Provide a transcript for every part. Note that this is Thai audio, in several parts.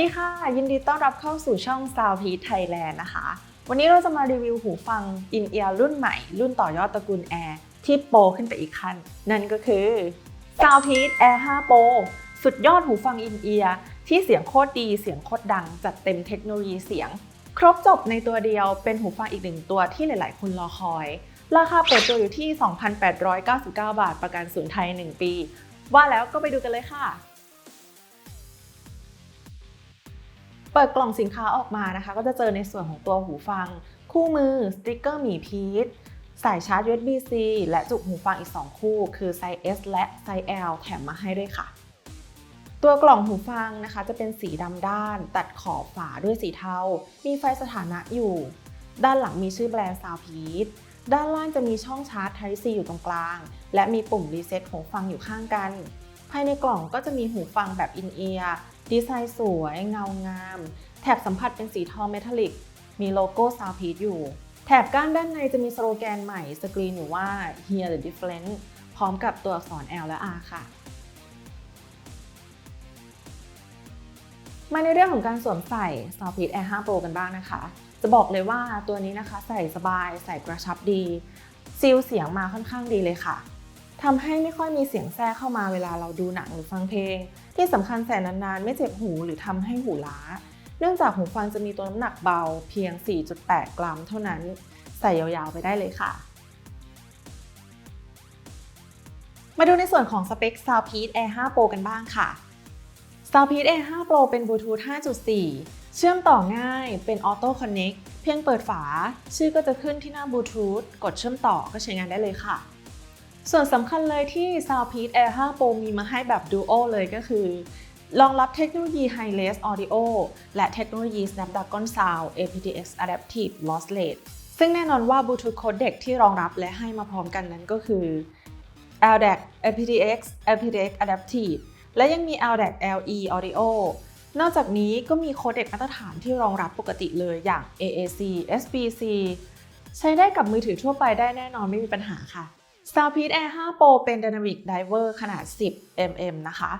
ดีค่ะ ยินดีต้อนรับเข้าสู่ช่อง Sound p e a c Thailand นะคะ วันนี้เราจะมารีวิวหูฟัง In Ear รุ่นใหม่ รุ่นต่อยอดตระกูล Air ที่โปรขึ้นไปอีกขั้น นั่นก็คือ Sound p e a c Air 5 Pro สุดยอดหูฟัง In Ear ที่เสียงโคตรดีเสียงโคตรดัง จัดเต็มเทคโนโลยีเสียง ครบจบในตัวเดียวเป็นหูฟังอีกหนึ่งตัวที่หลาย ๆ คนรอคอย ราคาเปิดตัวอยู่ที่ 2,899 บาท ประกันศูนย์ไทย 1 ปี ว่าแล้วก็ไปดูกันเลยค่ะ เปิดกล่องสินค้าออกมานะคะ ก็จะเจอในส่วนของตัวหูฟัง คู่มือสติกเกอร์หมีพีชสายชาร์จ USB-C และจุกหูฟังอีก 2 คู่ คือไซส์ S และไซส์ L แถมมาให้ด้วยค่ะ ตัวกล่องหูฟังนะคะ จะเป็นสีดำด้าน ตัดขอบฝาด้วยสีเทา มีไฟสถานะอยู่ ด้านหลังมีชื่อแบรนด์ Soundpeace ด้านล่างจะมีช่องชาร์จ Type C อยู่ตรงกลาง และมีปุ่มรีเซ็ตหูฟังอยู่ข้างกัน ภายในกล่องก็จะมีหูฟังแบบอินเอียร์ ดีไซน์สวย เงางาม แถบสัมผัสเป็นสีทองเมทัลลิก มีโลโก้ Soundpeace อยู่ แถบก้านด้านในจะมีสโลแกนใหม่สกรีนอยู่ว่า Hear the difference พร้อมกับตัวอักษร L และ R ค่ะ มาในเรื่องของการสวมใส่ Soundpeace Air 5 Pro กันบ้างนะคะ จะบอกเลยว่าตัวนี้นะคะใส่สบายใส่กระชับดี ซีลเสียงมาค่อนข้างดีเลยค่ะ ทำให้ไม่ค่อยมีเสียงแทรกเข้ามาเวลาเราดูหนังหรือฟังเพลง ที่สำคัญใส่นานๆ ไม่เจ็บหูหรือทำให้หูล้า เนื่องจากหูฟังจะมีตัวน้ำหนักเบาเพียง 4.8 กรัมเท่านั้น ใส่ยาวๆไปได้เลยค่ะ มาดูในส่วนของสเปค Soundpeace Air 5 Pro กันบ้างค่ะ Soundpeace Air 5 Pro เป็น Bluetooth 5.4 เชื่อมต่อง่ายเป็น Auto Connect เพียงเปิดฝา ชื่อก็จะขึ้นที่หน้า Bluetooth กดเชื่อมต่อก็ใช้งานได้เลยค่ะ ส่วนสำคัญเลยที่ Soundpeace Air 5 Pro มีมาให้แบบ Duo เลยก็คือรองรับเทคโนโลยี Hi-Res Audio และเทคโนโลยี Snapdragon Sound aptX Adaptive Lossless ซึ่งแน่นอนว่า Bluetooth Codec ที่รองรับและให้มาพร้อมกันนั้นก็คือ LDAC aptX aptX Adaptive และยังมี LDAC LE Audio นอกจากนี้ก็มีโคเด็กมาตรฐานที่รองรับปกติเลยอย่าง AAC SBC ใช้ได้กับมือถือทั่วไปได้แน่นอนไม่มีปัญหาค่ะ Soundpeace Air 5 Pro เป็น Dynamic Diver ขนาด 10 mm นะคะ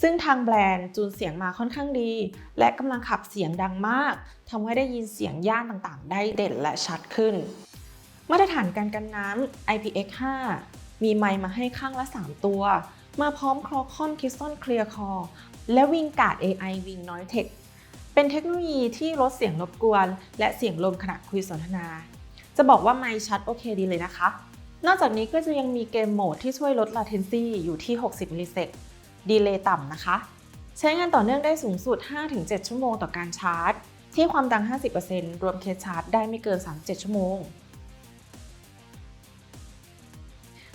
ซึ่งทางแบรนด์จูนเสียงมาค่อนข้างดี และกำลังขับเสียงดังมากทำให้ได้ยินเสียงย่านต่างๆ ได้เด่นและชัดขึ้น มาตรฐานการกันน้ำ IPX5 มีไมค์มาให้ข้างละ 3 ตัว มาพร้อม Qualcomm Crystal Clear Core และ WingGuard AI Wing Noise Tech เป็นเทคโนโลยีที่ลดเสียงรบกวน และเสียงลมขณะคุยสนทนา จะบอกว่าไมค์ชัดโอเคดีเลยนะคะ นอกจากนี้ก็จะยังมีเกมโหมดที่ช่วยลด latency อยู่ที่ 60มิลลิเซกดีเลย์ต่ำนะคะ ใช้งานต่อเนื่องได้สูงสุด 5-7 ชั่วโมงต่อการชาร์จ ที่ความดัง 50%รวมเคสชาร์จได้ไม่เกิน 37 ชั่วโมง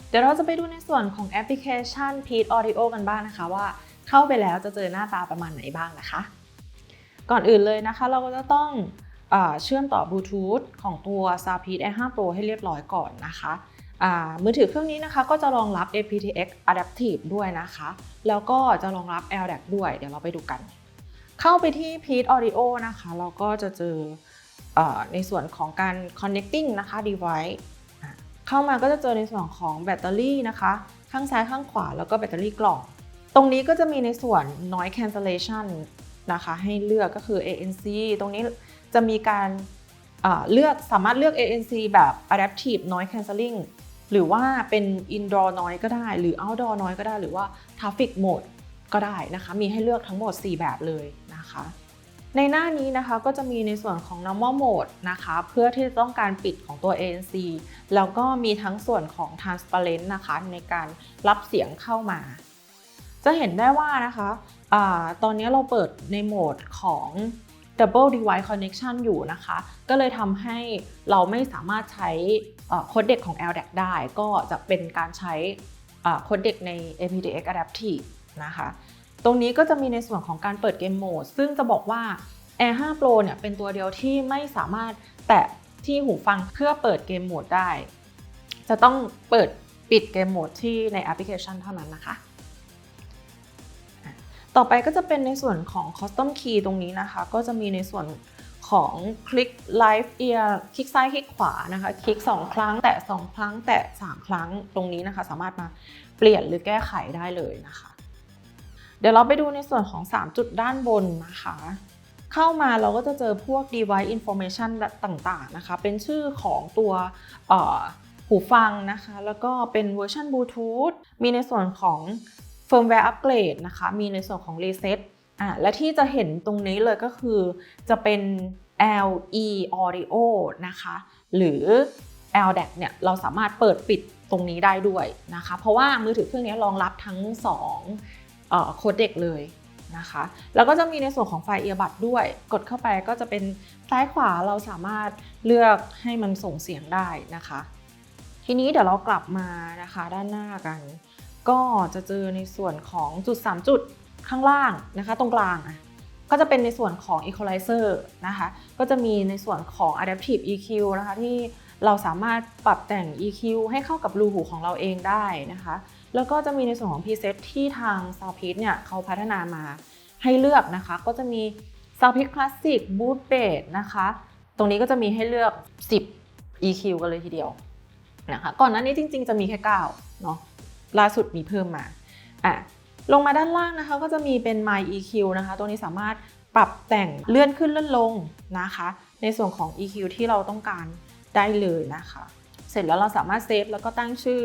เดี๋ยวเราจะไปดูในส่วนของแอปพลิเคชัน p e a t Audio กันบ้างนะคะว่าเข้าไปแล้วจะเจอหน้าตาประมาณไหนบ้างนะคะ ก่อนอื่นเลยนะคะ เราก็จะต้องเอเชื่อมต่อบลูทูธของตัว Soundpeace Air 5 Pro ให้เรียบร้อยก่อนนะคะ มือถือเครื่องนี้นะคะก็จะรองรับ aptX Adaptive ด้วยนะคะ แล้วก็จะรองรับ LDAC ด้วย เดี๋ยวเราไปดูกัน เข้าไปที่ p e a t Audio นะคะ เราก็จะเจอในส่วนของการ connecting นะคะ device เข้ามาก็จะเจอในส่วนของแบตเตอรี่นะคะ ข้างซ้ายข้างขวาแล้วก็แบตเตอรี่กล่อง ตรงนี้ก็จะมีในส่วน noise cancellation นะคะให้เลือกก็คือ ANC ตรงนี้จะมีการเอ่อเลือกสามารถเลือก ANC แบบ adaptive noise cancelling หรือว่าเป็น indoor noise ก็ได้ หรือ outdoor noise ก็ได้ หรือว่า traffic mode ก็ได้นะคะ มีให้เลือกทั้งหมด 4 แบบเลยนะคะ ในหน้านี้นะคะก็จะมีในส่วนของ normal mode นะคะ เพื่อที่จะต้องการปิดของตัว ANC แล้วก็มีทั้งส่วนของ transparent นะคะในการรับเสียงเข้ามา จะเห็นได้ว่านะคะอตอนนี้เราเปิดในโหมดของ Double Device Connection อยู่นะคะ ก็เลยทำให้เราไม่สามารถใช้โค้ดเด็กของ LDAC ได้ ก็จะเป็นการใช้โค้ดเด็กใน aptX Adaptive นะคะ ตรงนี้ก็จะมีในส่วนของการเปิดเกมโหมด ซึ่งจะบอกว่า Air 5 Pro เนี่ยเป็นตัวเดียวที่ไม่สามารถแตะที่หูฟังเพื่อเปิดเกมโหมดได้ จะต้องเปิดปิดเกมโหมดที่ในแอปพลิเคชันเท่านั้นนะคะ ต่อไปก็จะเป็นในส่วนของ Custom Key ตรงนี้นะคะ ก็จะมีในส่วนของคลิก Live Ear คลิกซ้ายคลิกขวานะคะ คลิก 2 ครั้ง แตะ 2 ครั้ง แตะ 3 ครั้งตรงนี้นะคะ สามารถมาเปลี่ยนหรือแก้ไขได้เลยนะคะ เดี๋ยวเราไปดูในส่วนของ 3 จุดด้านบนนะคะเข้ามาเราก็จะเจอพวก device information ต่างๆนะคะ เป็นชื่อของตัวหูฟังนะคะ แล้วก็เป็นเวอร์ชันบลูทูธ มีในส่วนของ firmware upgrade นะคะ มีในส่วนของ reset อะและที่จะเห็นตรงนี้เลยก็คือจะเป็น LE audio นะคะ หรือ LDAC เนี่ยเราสามารถเปิดปิดตรงนี้ได้ด้วยนะคะ เพราะว่ามือถือเครื่องนี้รองรับทั้ง2โคดเด็กเลยนะคะ แล้วก็จะมีในส่วนของไฟเอียบัดด้วย กดเข้าไปก็จะเป็นซ้ายขวาเราสามารถเลือกให้มันส่งเสียงได้นะคะ ทีนี้เดี๋ยวเรากลับมานะคะด้านหน้ากัน ก็จะเจอในส่วนของจุด 3 จุดข้างล่างนะคะ ตรงกลางอะก็จะเป็นในส่วนของ equalizer นะคะ ก็จะมีในส่วนของ adaptive EQ นะคะ ที่เราสามารถปรับแต่ง EQ ให้เข้ากับรูหูของเราเองได้นะคะ แล้วก็จะมีในส่วนของ preset ที่ทาง Soundpeak เนี่ยเขาพัฒนามาให้เลือกนะคะ ก็จะมี Soundpeak Classic Boot Bass นะคะ ตรงนี้ก็จะมีให้เลือก 10 EQ กันเลยทีเดียวนะคะ ก่อนหน้านี้จริง ๆ จะมีแค่ 9 เนาะ ล่าสุดมีเพิ่มมาอะลงมาด้านล่างนะคะก็จะมีเป็น My EQ นะคะ ตัวนี้สามารถปรับแต่งเลื่อนขึ้นเลื่อนลงนะคะ ในส่วนของ EQ ที่เราต้องการได้เลยนะคะ เสร็จแล้วเราสามารถเซฟแล้วก็ตั้งชื่อ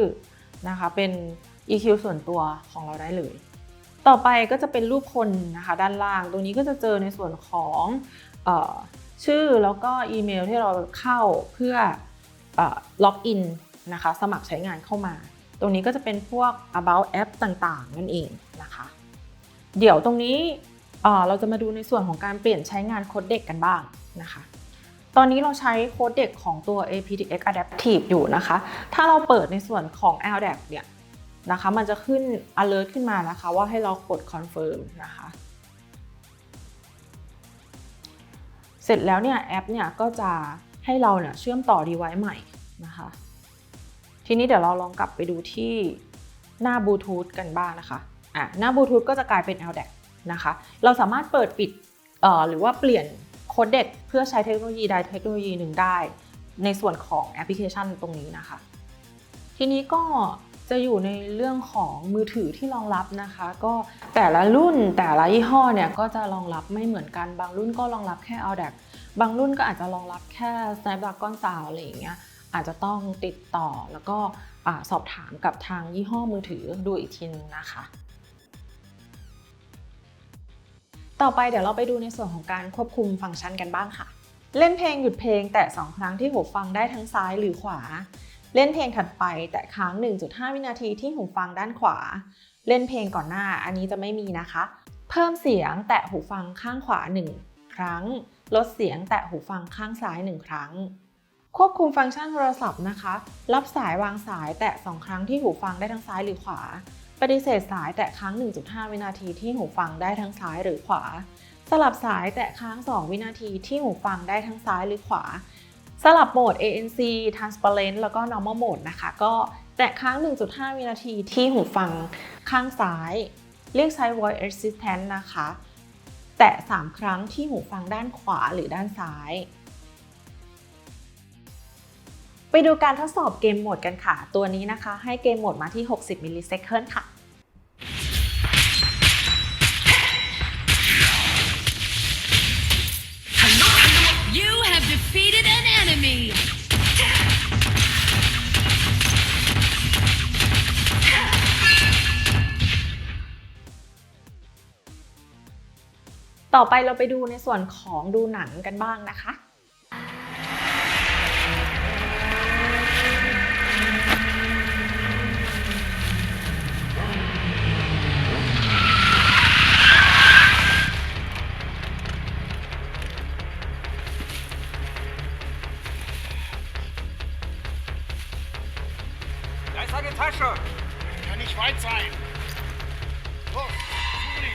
นะคะเป็น EQ ส่วนตัวของเราได้เลย ต่อไปก็จะเป็นรูปคนนะคะด้านล่าง ตรงนี้ก็จะเจอในส่วนของออชื่อแล้วก็อีเมลที่เราเข้าเพื่อล็อกอินนะคะสมัครใช้งานเข้ามา ตรงนี้ก็จะเป็นพวก about app ต่างๆ นั่นเองนะคะ เดี๋ยวตรงนี้เราจะมาดูในส่วนของการเปลี่ยนใช้งานโค้ดเด็กกันบ้างนะคะ ตอนนี้เราใช้โค้ดเด็กของตัว aptX Adaptive อยู่นะคะ ถ้าเราเปิดในส่วนของ LDAC เนี่ยนะคะมันจะขึ้น alert ขึ้นมานะคะ ว่าให้เรากด confirm นะคะ เสร็จแล้วเนี่ยแอปเนี่ยก็จะให้เราเนี่ยเชื่อมต่อ device ใหม่นะคะ ทีนี้เดี๋ยวเราลองกลับไปดูที่หน้าบลูทูธกันบ้างนะคะอะหน้าบลูทูธก็จะกลายเป็น LDAC นะคะ เราสามารถเปิดปิดเอ่อหรือว่าเปลี่ยนโค้ดเด็กเพื่อใช้เทคโนโลยีใดเทคโนโลยีหนึ่งได้ ในส่วนของแอปพลิเคชันตรงนี้นะคะ ทีนี้ก็จะอยู่ในเรื่องของมือถือที่รองรับนะคะ ก็แต่ละรุ่นแต่ละยี่ห้อเนี่ยก็จะรองรับไม่เหมือนกัน บางรุ่นก็รองรับแค่ LDAC บางรุ่นก็อาจจะรองรับแค่ Snapdragon Sound อะไรอย่างเงี้ย อาจจะต้องติดต่อแล้วก็สอบถามกับทางยี่ห้อมือถือดูอีกทีนึงนะคะ ต่อไปเดี๋ยวเราไปดูในส่วนของการควบคุมฟังก์ชันกันบ้างค่ะ เล่นเพลงหยุดเพลงแตะ2ครั้งที่หูฟังได้ทั้งซ้ายหรือขวา เล่นเพลงถัดไปแตะค้าง 1.5 วินาทีที่หูฟังด้านขวา เล่นเพลงก่อนหน้าอันนี้จะไม่มีนะคะ เพิ่มเสียงแตะหูฟังข้างขวา 1 ครั้ง ลดเสียงแตะหูฟังข้างซ้าย 1 ครั้ง ควบคุมฟังก์ชันโทรศัพท์นะคะ รับสายวางสายแตะ 2 ครั้งที่หูฟังได้ทั้งซ้ายหรือขวา ปฏิเสธสายแตะครั้ง 1.5 วินาทีที่หูฟังได้ทั้งซ้ายหรือขวา สลับสายแตะครั้ง 2 วินาทีที่หูฟังได้ทั้งซ้ายหรือขวา สลับโหมด ANC Transparent แล้วก็ Normal Mode นะคะ ก็แตะครั้ง 1.5 วินาทีที่หูฟังข้างซ้าย เรียกใช้ Voice Assistant นะคะ แตะ 3 ครั้งที่หูฟังด้านขวาหรือด้านซ้าย ไปดูการทดสอบเกมโหมดกันค่ะ ตัวนี้นะคะให้เกมโหมดมาที่ 60มิลลิเซคันค่ะ You have defeated an enemy! ต่อไปเราไปดูในส่วนของดูหนังกันบ้างนะคะ seine Tasche. Kann nicht weit sein. Los, Juli.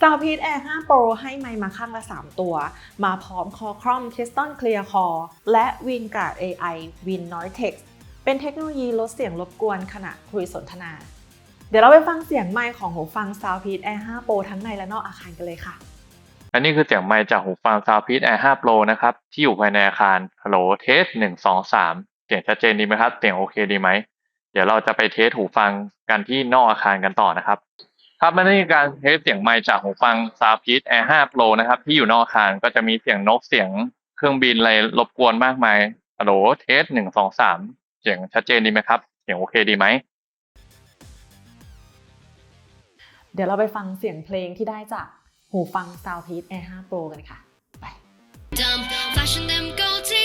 Der haut ab. ส Soundpeak Air 5 Pro ให้ไมค์มาข้างละ 3 ตัว มาพร้อมคอครอม Kriston Clear Core และ WinGuard AI Win Noise Text เป็นเทคโนโลยีลดเสียงรบกวนขณะคุยสนทนา เดี๋ยวเราไปฟังเสียงไมค์ของหูฟัง Soundpeak Air 5 Pro ทั้งในและนอกอาคารกันเลยค่ะและนี่คือเสียงไมค์จากหูฟัง Soundpeak Air 5 Pro นะครับ ที่อยู่ภายในอาคารฮัลโหลเทสหนึ่งสองสามเสียงชัดเจนดีไหมครับ เสียงโอเคดีไหม เดี๋ยวเราจะไปเทสหูฟังกันที่นอกอาคารกันต่อนะครับ ครับและนี่คือการเทสเสียงไมค์จากหูฟัง Soundpeak Air 5 Pro นะครับ ที่อยู่นอกอาคารก็จะมีเสียงนกเสียงเครื่องบินอะไรรบกวนมากมายฮัลโหลเทสหนึ่งสองสามเสียงชัดเจนดีไหมครับ เสียงโอเคดีไหม เดี๋ยวเราไปฟังเสียงเพลงที่ได้จากหูฟัง Soundpeak Air 5 Pro กันค่ะ ไป Dumb, flashing them gold teeth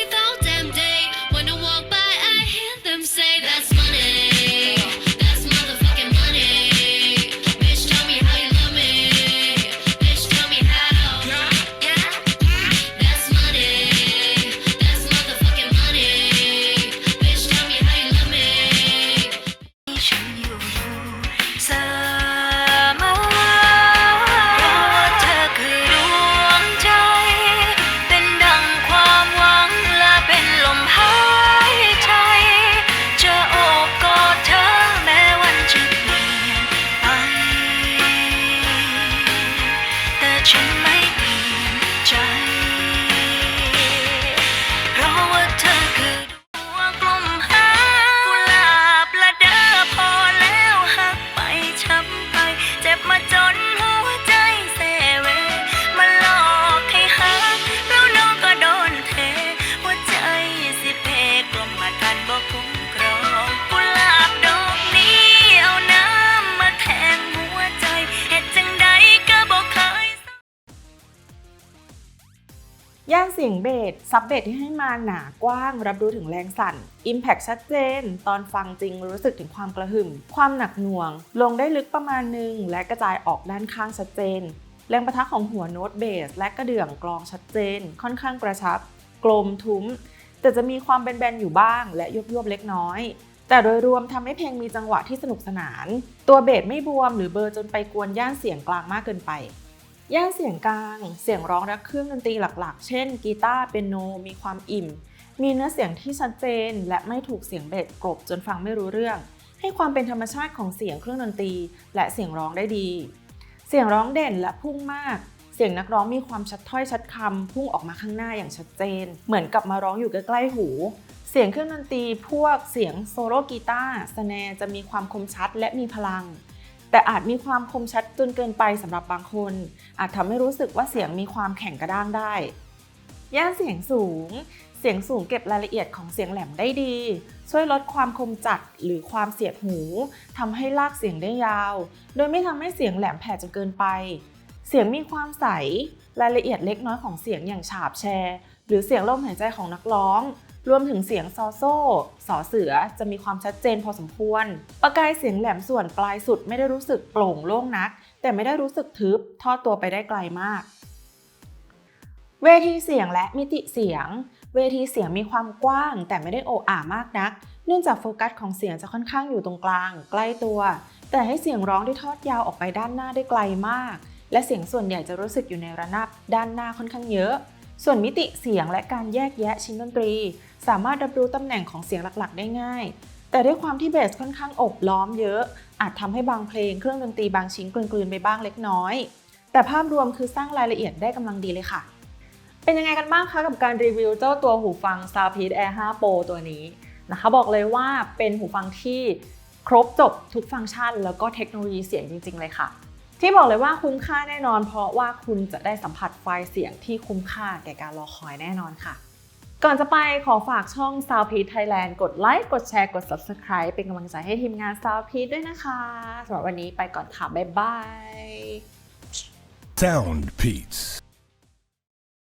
สียงเบสซับเบสที่ให้มาหนากว้าง รับรู้ถึงแรงสั่น Impact ชัดเจน ตอนฟังจริงรู้สึกถึงความกระหึ่ม ความหนักหน่วง ลงได้ลึกประมาณหนึ่งและกระจายออกด้านข้างชัดเจน แรงประทะของหัวโน้ตเบสและกระเดื่องกลองชัดเจน ค่อนข้างกระชับ กลมทุ้ม แต่จะมีความแบนอยู่บ้าง และยุบๆเล็กน้อยแต่โดยรวมทำให้เพลงมีจังหวะที่สนุกสนาน ตัวเบสไม่บวมหรือเบลอร์จนไปกวนย่านเสียงกลางมากเกินไป ย่านเสียงกลาง เสียงร้องและเครื่องดนตรีหลักๆ เช่น กีตาร์เปียโน มีความอิ่ม มีเนื้อเสียงที่ชัดเจน และไม่ถูกเสียงเบสกลบจนฟังไม่รู้เรื่อง ให้ความเป็นธรรมชาติของเสียงเครื่องดนตรี และเสียงร้องได้ดี เสียงร้องเด่นและพุ่งมาก เสียงนักร้องมีความชัดถ้อยชัดคำพุ่งออกมาข้างหน้าอย่างชัดเจน เหมือนกับมาร้องอยู่ใกล้ๆหู เสียงเครื่องดนตรีพวกเสียงโซโล่กีตาร์สแนร์จะมีความคมชัดและมีพลัง แต่อาจมีความคมชัดจนเกินไปสำหรับบางคน อาจทำให้รู้สึกว่าเสียงมีความแข็งกระด้างได้ ย่านเสียงสูง เสียงสูงเก็บรายละเอียดของเสียงแหลมได้ดี ช่วยลดความคมจัดหรือความเสียดหูทำให้ลากเสียงได้ยาว โดยไม่ทำให้เสียงแหลมแผ่จนเกินไป เสียงมีความใส รายละเอียดเล็กน้อยของเสียงอย่างฉาบแชร์ หรือเสียงลมหายใจของนักร้อง รวมถึงเสียงซอโซ่สอเสือจะมีความชัดเจนพอสมควร ประกายเสียงแหลมส่วนปลายสุดไม่ได้รู้สึกโปร่งโล่งนัก แต่ไม่ได้รู้สึกทึบทอดตัวไปได้ไกลมาก เวทีเสียงและมิติเสียง เวทีเสียงมีความกว้าง แต่ไม่ได้โออามากนัก เนื่องจากโฟกัสของเสียงจะค่อนข้างอยู่ตรงกลาง ใกล้ตัว แต่ให้เสียงร้องได้ทอดยาวออกไปด้านหน้าได้ไกลมาก และเสียงส่วนใหญ่จะรู้สึกอยู่ในระนาบด้านหน้าค่อนข้างเยอะ ส่วนมิติเสียงและการแยกแยะชิ้นดนตรี สามารถรับรู้ตำแหน่งของเสียงหลักๆ ได้ง่าย แต่ด้วยความที่เบสค่อนข้างอบล้อมเยอะ อาจทำให้บางเพลงเครื่องดนตรีบางชิ้นกลืนๆไปบ้างเล็กน้อย แต่ภาพรวมคือสร้างรายละเอียดได้กำลังดีเลยค่ะ เป็นยังไงกันบ้างคะกับการรีวิวเจ้าตัวหูฟัง Soundpeak Air 5 Pro ตัวนี้นะคะบอกเลยว่าเป็นหูฟังที่ครบจบทุกฟังก์ชัน แล้วก็เทคโนโลยีเสียงจริง ๆ เลยค่ะ ที่บอกเลยว่าคุ้มค่าแน่นอน เพราะว่าคุณจะได้สัมผัสไฟล์เสียงที่คุ้มค่าแก่การรอคอยแน่นอนค่ะ ก่อนจะไปขอฝากช่อง Soundpeak Thailand กดไลค์กดแชร์กด Subscribe เป็นกำลังใจให้ทีมงาน Soundpeak ด้วยนะคะสำหรับวันนี้ไปก่อนค่ะ บ๊ายบาย Sound Peats.